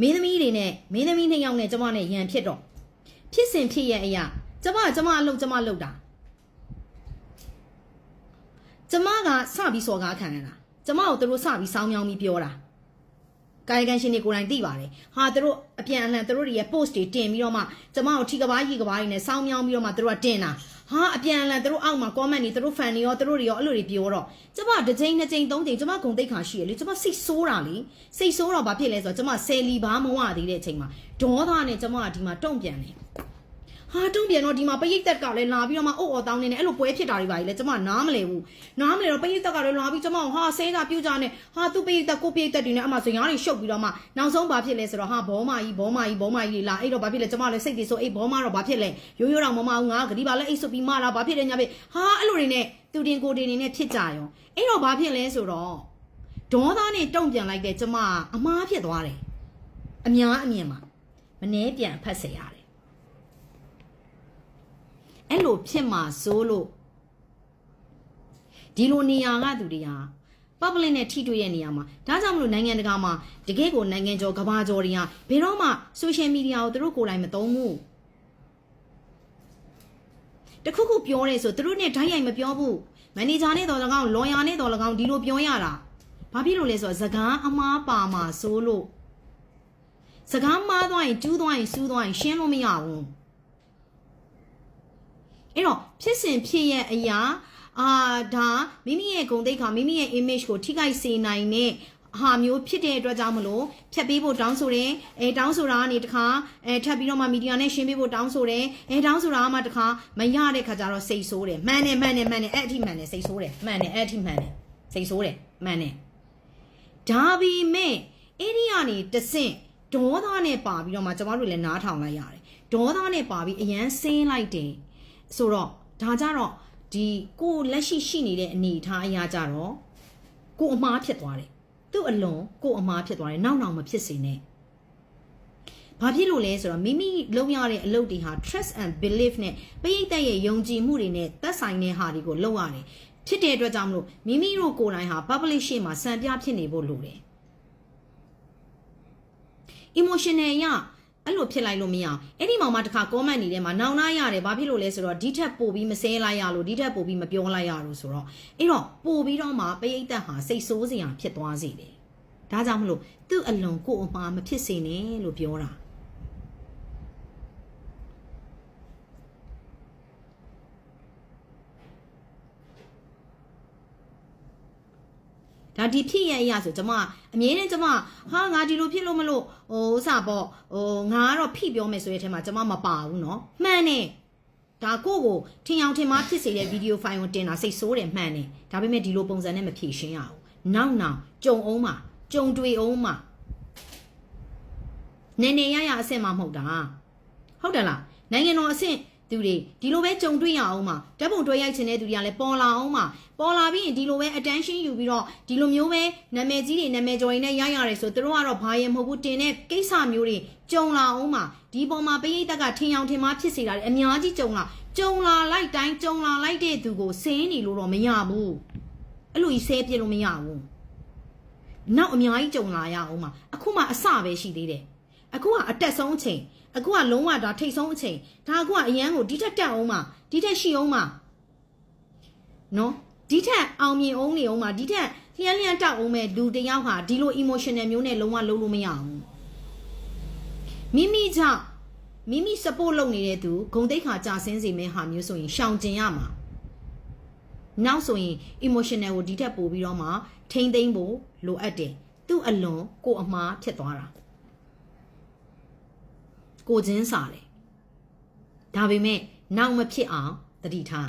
မင်းသမီးတွေနဲ့မင်းသမီးနှစ်ယောက်နဲ့ကျမနဲ့ရန်ဖြစ်တော့ဖြစ်စဉ်ဖြစ်ရဲ့အရာကျမကျမအလုပ်ကျမလုပ်တာကျမကစပြီးစော်ကားခံရတာကျမကိုသူတို့စပြီးစောင်းမြောင်းပြီးပြောတာ ကာယကံရှင်တွေကိုယ်တိုင်သိပါတယ်ဟာသူတို့အပြန်အလှန်သူတို့တွေရဲ့ post တွေတင်ပြီးတော့မှကျမကိုထိကဘာကြီးကဘာကြီးနဲ့စောင်းမြောင်းပြီးတော့မှသူတို့ကတင်တာဟာအပြန်အလှန်သူတို့အောက်မှာ comment တွေသူတို့ fan တွေရောသူတို့တွေရောအဲ့လိုတွေပြောတော့ကျမတစ်ချိန်နှစ်ချိန်သုံးချိန်ကျမဂုံတိတ်ခါရှိရလေကျမစိတ်ဆိုးတာလေစိတ်ဆိုးတော့ဘာဖြစ်လဲဆိုတော့ကျမဆယ်လီဘာမဝသေးတဲ့အချိန်မှာဒေါသနဲ့ကျမကဒီမှာတုံ့ပြန်တယ် ဟာတုံးပြန်တော့ဒီမှာပရိသတ်ကလည်းလာပြီးတော့မှအုတ်အော်တောင်းနေတယ်အဲ့လိုပွဲဖြစ်တာတွေပါလေကျမနားမလဲဘူးနားမလဲတော့ပရိသတ်ကလည်းလာပြီးကျမကိုဟာဆဲကပြူကြနဲ့ဟာသူပရိသတ်ကိုပရိသတ်တွေနဲ့အမှစင်ကားတွေရှုပ်ပြီးတော့မှနောက်ဆုံးဘာဖြစ်လဲဆိုတော့ဟာဘောမကြီးဘောမကြီးဘောမကြီးတွေလာအဲ့တော့ဘာဖြစ်လဲကျမလည်းစိတ်တွေဆိုအဲ့ဘောမတော့ဘာဖြစ်လဲရိုးရိုးတော့မမအောင်ငါဂတိပါလဲအိတ်ဆုပ်ပြီးမလာဘာဖြစ်လဲညာဖြစ်ဟာအဲ့လိုတွေနဲ့သူတင်ကိုတင်နေနဲ့ဖြစ်ကြရောအဲ့တော့ဘာဖြစ်လဲဆိုတော့ဒေါသနဲ့တုံ့ပြန်လိုက်တဲ့ကျမအမားဖြစ်သွားတယ်အများအမြင်မှာမနှဲပြန်ဖတ်စေရတယ် အဲ့လိုဖြစ်မှာစိုးလို့ဒီလိုနေရာကသူတွေဟာ public နဲ့ထိတွေ့ရဲ့နေရာမှာဒါကြောင့်မလို့နိုင်ငံတကာမှာတကယ့်ကိုနိုင်ငံကျော်ကမ္ဘာကျော်တွေဟာဘယ်တော့မှ social media ကိုသူတို့ကိုယ်တိုင်မသုံးဘူးတခုခုပြောရဲဆိုသူတို့နဲ့ဓာတ်ရိုက်မပြောဘူးမန်နေဂျာနဲ့တော်၎င်းလော်ယာနဲ့တော်၎င်းဒီလိုပြောရတာဘာဖြစ်လို့လဲဆိုတော့စကားအမားပါမှာစိုးလို့စကားမှားသွားရင်ကျူးသွားရင်စူးသွားရင်ရှင်းလို့မရဘူး အဲ့တော့ဖြစ်စဉ်ဖြစ်ရဲ့အရာအာဒါမိမိရဲ့ဂုဏ်သိက္ခာမိမိရဲ့ image ကိုထိခိုက်စေနိုင်တဲ့ဟာမျိုးဖြစ်တဲ့အတွက်ကြောင့်မလို့ဖြတ်ပေးဖို့တောင်းဆိုတယ်အဲတောင်းဆိုတာကနေတခါအဲထပ်ပြီးတော့မှမီဒီယာနဲ့ရှင်းပေးဖို့တောင်းဆိုတယ်အဲတောင်းဆိုတာကမှတခါမရတဲ့ခါကျတော့စိတ်ဆိုးတယ်မှန်တယ်မှန်တယ်မှန်တယ်အဲ့အထိမှန်တယ်စိတ်ဆိုးတယ်မှန်တယ်အဲ့အထိမှန်တယ်စိတ်ဆိုးတယ်မှန်တယ်ဒါပေမဲ့အဲ့ဒီကနေတဆင့်ဒေါသနဲ့ပါပြီးတော့မှကျမတို့လည်းနားထောင်လိုက်ရတယ်ဒေါသနဲ့ပါပြီးအရန်ဆင်းလိုက်တယ် ဆိုတော့ဒါကြတော့ဒီကိုလက်ရှိရှိနေတဲ့အနေအထားအရာကြတော့ကိုအမားဖြစ်သွားတယ်သူ့အလွန်ကိုအမားဖြစ်သွားတယ်နောက်နောက်မဖြစ်စေနဲ့ဘာဖြစ်လို့လဲဆိုတော့မိမိလုပ်ရတဲ့အလုပ်တွေဟာ trust and belief နဲ့ပရိသတ်ရဲ့ယုံကြည်မှုတွေနဲ့သက်ဆိုင်တဲ့ဟာတွေကိုလုပ်ရတယ်ဖြစ်တဲ့အတွက်ကြောင့်မလို့မိမိတို့ကိုယ်တိုင်ဟာ public ရှေ့မှာစံပြဖြစ်နေဖို့လိုတယ် emotional ရ အဲ့လိုဖြစ်လိုက်လို့မရအောင်အဲ့ဒီမှာမှတစ်ခါ comment နေထဲမှာနောင်နာရတယ်ဘာဖြစ်လို့လဲဆိုတော့ဒီထက်ပိုပြီးမဆဲလိုက်ရလို့ဒီထက်ပိုပြီးမပြောလိုက်ရလို့ဆိုတော့အဲ့တော့ပိုပြီးတော့မှပရိသတ်ဟာစိတ်ဆိုးစရာဖြစ်သွားစေတယ်ဒါကြောင့်မလို့သူ့အလွန်ကိုယ်အမှားမဖြစ်စေနဲ့လို့ပြောတာ ဒါဒီဖြစ်ရဲ့အရာဆိုကျမအမြဲတမ်းကျမဟာငါဒီလိုဖြစ်လို့မလို့ဟိုဥစားပေါ့ဟိုငါကတော့ဖိပြောမယ်ဆိုတဲ့အထက်မှာကျမမပါဘူးเนาะမှန်တယ်ဒါကိုယ့်ကိုထင်အောင်ထင်မှားဖြစ်စေတဲ့ဗီဒီယိုဖိုင်ကိုတင်တာစိတ်ဆိုးတယ်မှန်တယ်ဒါပေမဲ့ဒီလိုပုံစံနဲ့မဖြေရှင်းရဘူးနောက်နောက်ကြုံအောင်မှာကြုံတွေ့အောင်မှာနေနေရရအဆင့်မှမဟုတ်တာဟုတ်တယ်လားနိုင်ငံတော်အဆင့် သူတွေဒီလိုပဲကြုံတွေ့ရအောင်မှာဓာတ်ပုံတွဲရိုက်ချင်တဲ့သူတွေကလည်းပေါ်လာအောင်မှာပေါ်လာပြီးရင်ဒီလိုပဲ attention ယူပြီးတော့ဒီလိုမျိုးပဲနာမည်ကြီးတွေနာမည်ကျော်တွေနဲ့ရိုက်ရတယ်ဆိုသူတို့ကတော့ဘာရင်မဟုတ်ဘူးတင်တဲ့ကိစ္စမျိုးတွေကြုံလာအောင်မှာဒီပေါ်မှာပရိသတ်ကထင်အောင်ထင်မှားဖြစ်စေတာတွေအများကြီးကြုံလာကြုံလာလိုက်တိုင်းကြုံလာလိုက်တဲ့သူကိုစင်းနေလို့တော့မရဘူးအဲ့လိုကြီးဆဲပြစ်လို့မရဘူးနောက်အများကြီးကြုံလာရအောင်မှာအခုမှအစပဲရှိသေးတယ် အခုကအတက်ဆုံးအချိန်အခုကလုံးဝဒါထိတ်ဆုံးအချိန်ဒါအခုကအရန်ကိုဒီထက်တက်အောင်မှာဒီထက်ရှိအောင်မှာနော်ဒီထက်အောင်မြင်အောင်နေအောင်မှာဒီထက်လျှက်လျှက်တောက်အောင်မဲ့လူတစ်ယောက်ဟာဒီလို emotional မျိုးနဲ့လုံးဝလုံးလို့မရဘူးမိမိကြောင့်မိမိ support လုပ်နေတဲ့သူဂုံတိတ်ခါကြာဆင်းစေမယ့်ဟာမျိုးဆိုရင်ရှောင်ကျင်ရမှာနောက်ဆိုရင် emotional ကိုဒီထက်ပိုပြီးတော့မှထိမ့်သိမ့်ဖို့လိုအပ်တယ်သူ့အလွန်ကိုအမှားဖြစ်သွားတာ ကိုချင်းစားတယ်ဒါပေမဲ့နောက်မဖြစ်အောင်တတိထား